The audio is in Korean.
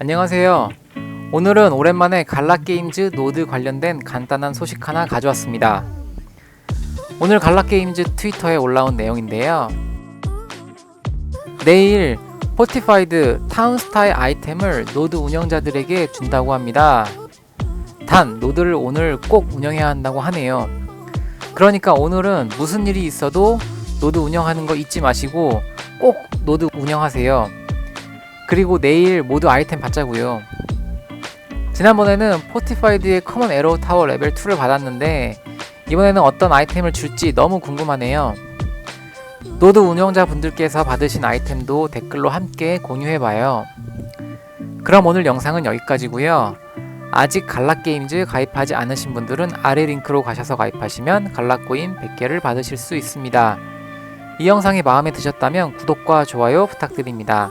안녕하세요. 오늘은 오랜만에 갈라게임즈 노드 관련된 간단한 소식 하나 가져왔습니다. 오늘 갈라게임즈 트위터에 올라온 내용인데요. 내일 포티파이드 타운스타의 아이템을 노드 운영자들에게 준다고 합니다. 단, 노드를 오늘 꼭 운영해야 한다고 하네요. 그러니까 오늘은 무슨 일이 있어도 노드 운영하는 거 잊지 마시고 꼭 노드 운영하세요. 그리고 내일 모두 아이템 받자고요. 지난번에는 포티파이드의 커먼 에러 타워 레벨 2를 받았는데 이번에는 어떤 아이템을 줄지 너무 궁금하네요. 노드 운영자 분들께서 받으신 아이템도 댓글로 함께 공유해봐요. 그럼 오늘 영상은 여기까지고요. 아직 갈락게임즈 가입하지 않으신 분들은 아래 링크로 가셔서 가입하시면 갈락코인 100개를 받으실 수 있습니다. 이 영상이 마음에 드셨다면 구독과 좋아요 부탁드립니다.